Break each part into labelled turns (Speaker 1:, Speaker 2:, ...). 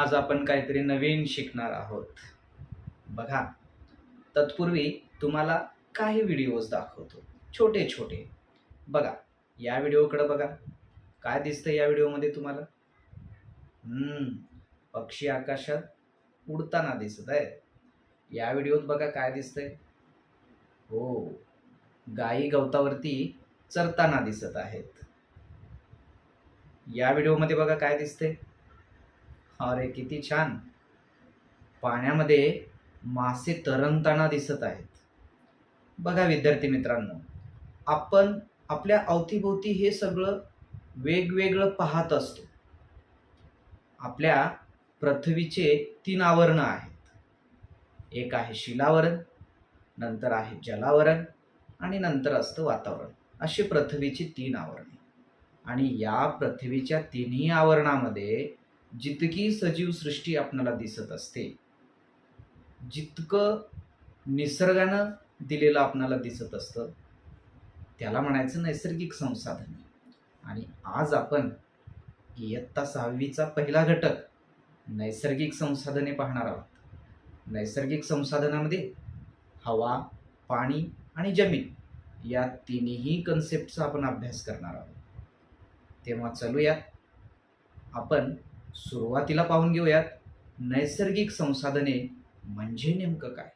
Speaker 1: आज आपण काहीतरी नवीन शिकणार आहोत. बघा तत्पूर्वी तुम्हाला काही व्हिडिओज दाखवतो. छोटे छोटे. बघा या व्हिडिओकडे बघा. काय दिसतं या व्हिडिओमध्ये तुम्हाला? हम्म, पक्षी आकाशात उडताना दिसत आहे. या व्हिडिओत बघा काय दिसतंय? हो गायी गवतावरती चरताना दिसत आहेत. या व्हिडिओमध्ये बघा काय दिसतंय? अरे किती छान. पाण्यामध्ये मासे तरंगताना दिसत आहेत. बघा विद्यार्थी मित्रांनो आपण आपल्या अवतीभोवती हे सगळं वेगवेगळं पाहत असतो. आपल्या पृथ्वीचे तीन आवरणं आहेत. एक आहे शिलावरण नंतर आहे जलावरण आणि नंतर असतं वातावरण. अशी पृथ्वीची तीन आवरणे. आणि या पृथ्वीच्या तिन्ही आवरणामध्ये जितकी सजीव सृष्टी आपणाला दिसत असते जितकं निसर्गानं दिलेलं आपणाला दिसत असतं त्याला म्हणायचं नैसर्गिक संसाधन. आणि आज आपण इयत्ता सहावीचा पहिला घटक नैसर्गिक संसाधने पाहणार आहोत. नैसर्गिक संसाधनामध्ये हवा पाणी आणि जमीन या तिन्ही कन्सेप्टचा आपण अभ्यास करणार आहोत. तेव्हा चलूयात. आपण सुरुवातीला पाहून घेऊयात. नैसर्गिक संसाधने म्हणजे नेमकं काय?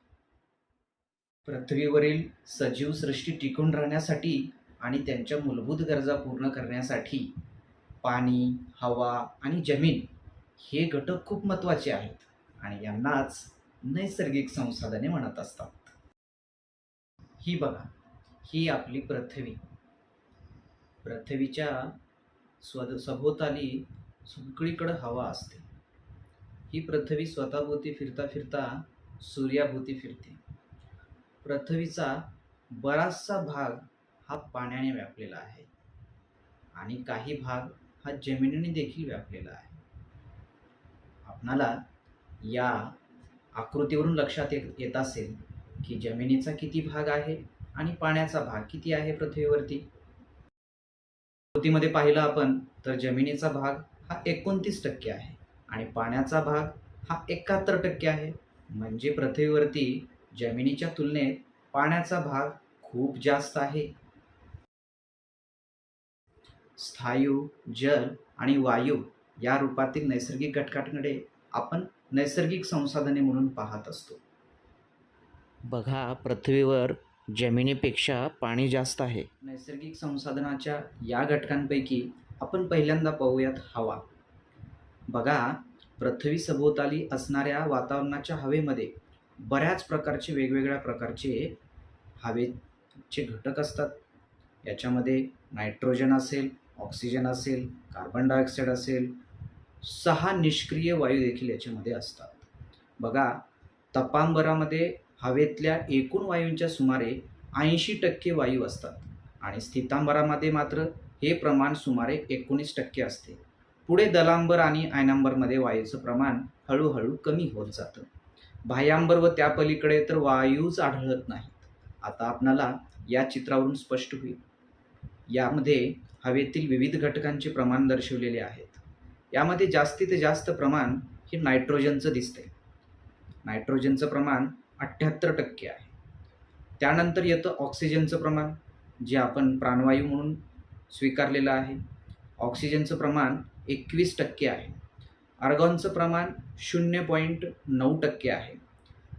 Speaker 1: पृथ्वीवरील सजीव सृष्टी टिकून राहण्यासाठी आणि त्यांच्या मूलभूत गरजा पूर्ण करण्यासाठी पाणी हवा आणि जमीन हे घटक खूप महत्त्वाचे आहेत आणि यांनाच नैसर्गिक संसाधने म्हणत असतात. ही बघा ही आपली पृथ्वी. पृथ्वीच्या स्व सभोवताली सगळीकडं हवा असते. ही पृथ्वी स्वतःभोवती फिरता फिरता सूर्याभोवती फिरते. पृथ्वीचा बराचसा भाग हा पाण्याने व्यापलेला आहे. आणि काही भाग हा जमिनीने देखील व्यापलेला आहे. आपणाला या आकृतीवरून लक्षात येत येत असेल की जमिनीचा किती भाग आहे आणि पाण्याचा भाग किती आहे पृथ्वीवरती. कृतीमध्ये पाहिलं आपण तर जमिनीचा भाग हा एकोणतीस टक्के आहे. आणि पाण्याचा भाग हा एकाहत्तर टक्के आहे. म्हणजे पृथ्वीवरती जमिनीच्या तुलनेत पाण्याचा भाग खूप जास्त आहे. स्थायू जल आणि वायू या रूपातील नैसर्गिक घटकांकडे आपण नैसर्गिक संसाधने म्हणून पाहत असतो.
Speaker 2: बघा पृथ्वीवर जमिनीपेक्षा पाणी जास्त आहे.
Speaker 1: नैसर्गिक संसाधनाच्या या घटकांपैकी आपण पहिल्यांदा पाहूयात हवा. बघा पृथ्वी सभोवताली असणाऱ्या वातावरणाच्या हवेमध्ये बऱ्याच प्रकारचे वेगवेगळ्या प्रकारचे हवेचे घटक असतात. याच्यामध्ये नायट्रोजन असेल ऑक्सिजन असेल कार्बन डायऑक्साईड असेल सहा निष्क्रिय वायू देखील याच्यामध्ये असतात. बघा तपांबरामध्ये हवेतल्या एकूण वायूंच्या सुमारे ऐंशी टक्के वायू असतात आणि स्थितांबरामध्ये मात्र हे प्रमाण सुमारे एकोणीस टक्के असते. पुढे दलांबर आणि आयनांबरमध्ये वायूचं प्रमाण हळूहळू कमी होत जातं. बाह्यांबर व त्या पलीकडे तर वायूच आढळत नाहीत. आता आपणाला या चित्रावरून स्पष्ट होईल. यामध्ये हवेतील विविध घटकांचे प्रमाण दर्शवलेले आहेत. यामध्ये जास्तीत जास्त प्रमाण हे नायट्रोजनचं दिसते. नायट्रोजनचं प्रमाण अठ्ठ्याहत्तर टक्के आहे. त्यानंतर येतं ऑक्सिजनचं प्रमाण जे आपण प्राणवायू म्हणून स्वीकारलेलं आहे. ऑक्सिजनचं प्रमाण एकवीस टक्के आहे. आर्गॉनचं प्रमाण शून्य पॉईंट नऊ टक्के आहे.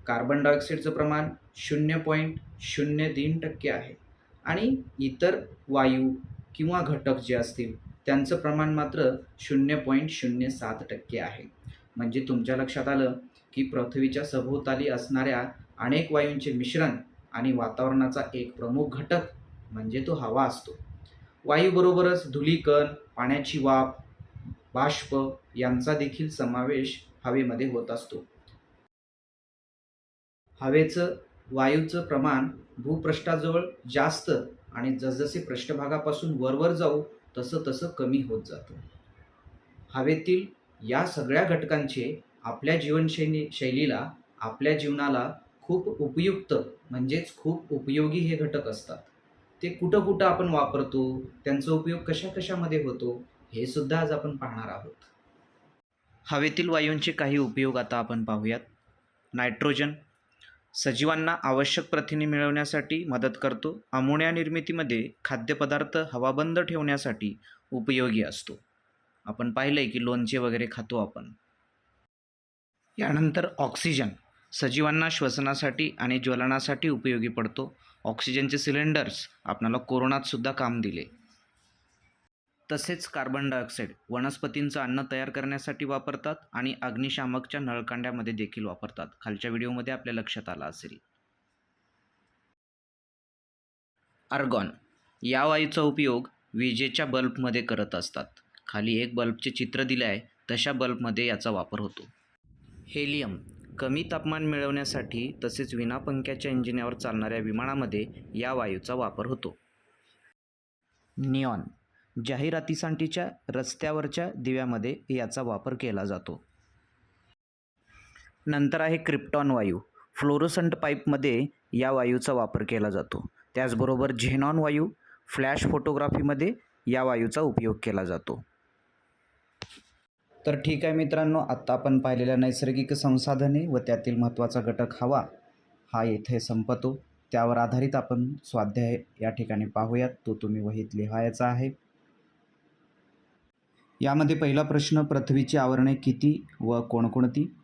Speaker 1: कार्बन डायऑक्साईडचं प्रमाण शून्य पॉईंट शून्य तीन टक्के आहे. आणि इतर वायू किंवा घटक जे असतील त्यांचं प्रमाण मात्र शून्य पॉईंट शून्य सात टक्के आहे. म्हणजे तुमच्या लक्षात आलं की पृथ्वीच्या सभोवताली असणाऱ्या अनेक वायूंचे मिश्रण आणि वातावरणाचा एक प्रमुख घटक म्हणजे तो हवा असतो. वायूबरोबरच धुलीकण पाण्याची वाफ बाष्प यांचा देखील समावेश हवेमध्ये होत असतो. हवेचं वायूचं प्रमाण भूपृष्ठाजवळ जास्त आणि जसजसे पृष्ठभागापासून वरवर जाऊ तसं तसं कमी होत जातं. हवेतील या सगळ्या घटकांचे आपल्या जीवनशैली शैलीला आपल्या जीवनाला खूप उपयुक्त म्हणजेच खूप उपयोगी हे घटक असतात. ते कुठं कुठं आपण वापरतो त्यांचा उपयोग कशा कशामध्ये होतो हे सुद्धा आज आपण पाहणार आहोत. हवेतील वायूंचे काही उपयोग आता आपण पाहूयात. नायट्रोजन सजीवांना आवश्यक प्रथिने मिळवण्यासाठी मदत करतो. अमोनिया निर्मितीमध्ये खाद्यपदार्थ हवाबंद ठेवण्यासाठी उपयोगी असतो. आपण पाहिलं आहे की लोणचे वगैरे खातो आपण. यानंतर ऑक्सिजन सजीवांना श्वसनासाठी आणि ज्वलनासाठी उपयोगी पडतो. ऑक्सिजनचे सिलेंडर्स आपणाला कोरोनातसुद्धा काम दिले. तसेच कार्बन डायऑक्साईड वनस्पतींचं अन्न तयार करण्यासाठी वापरतात आणि अग्निशामकच्या नळकांड्यामध्ये देखील वापरतात. खालच्या व्हिडिओमध्ये आपल्या लक्षात आला असेल. आर्गॉन या वायूचा उपयोग विजेच्या बल्बमध्ये करत असतात. खाली एक बल्बचे चित्र दिले आहे तशा बल्बमध्ये याचा वापर होतो. हेलियम कमी तापमान मिळवण्यासाठी तसेच विनापंख्याच्या इंजिनावर चालणाऱ्या विमानामध्ये या वायूचा वापर होतो. निऑन जाहिरातीसाठीच्या रस्त्यावरच्या दिव्यामध्ये याचा वापर केला जातो. नंतर आहे क्रिप्टॉन वायू. फ्लोरोसंट पाईपमध्ये या वायूचा वापर केला जातो. त्याचबरोबर झेनॉन वायू फ्लॅश फोटोग्राफीमध्ये या वायूचा उपयोग केला जातो. तर ठीक आहे मित्रांनो आत्ता आपण पाहिलेल्या नैसर्गिक संसाधने व त्यातील महत्त्वाचा घटक हवा हा येथे संपतो. त्यावर आधारित आपण स्वाध्याय या ठिकाणी पाहूयात. तो तुम्ही वहीत लिहायचा आहे. यामध्ये पहिला प्रश्न पृथ्वीची आवरणे किती व कोणकोणती?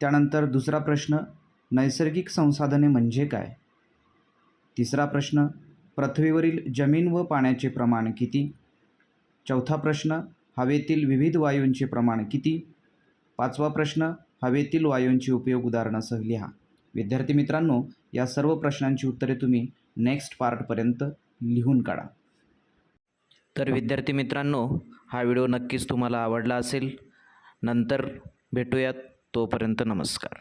Speaker 1: त्यानंतर दुसरा प्रश्न नैसर्गिक संसाधने म्हणजे काय? तिसरा प्रश्न पृथ्वीवरील जमीन व पाण्याचे प्रमाण किती? चौथा प्रश्न हवेतील विविध वायूंचे प्रमाण किती? पाचवा प्रश्न हवेतील वायूंचे उपयोग उदाहरणासह लिहा. विद्यार्थी मित्रांनो या सर्व प्रश्नांची उत्तरे तुम्ही नेक्स्ट पार्टपर्यंत लिहून काढा.
Speaker 2: तर विद्यार्थी मित्रांनो हा व्हिडिओ नक्कीच तुम्हाला आवडला असेल. नंतर भेटूयात. तोपर्यंत नमस्कार.